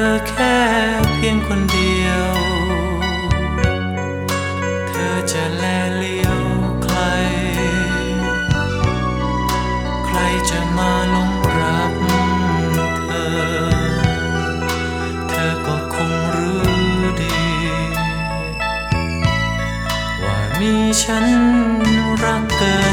ธอแค่เพียงคนเดียว เธอจะแลเลียวใคร ใครจะมาลงรับเธอ เธอก็คงรู้ดี ว่ามีฉันรักเธอ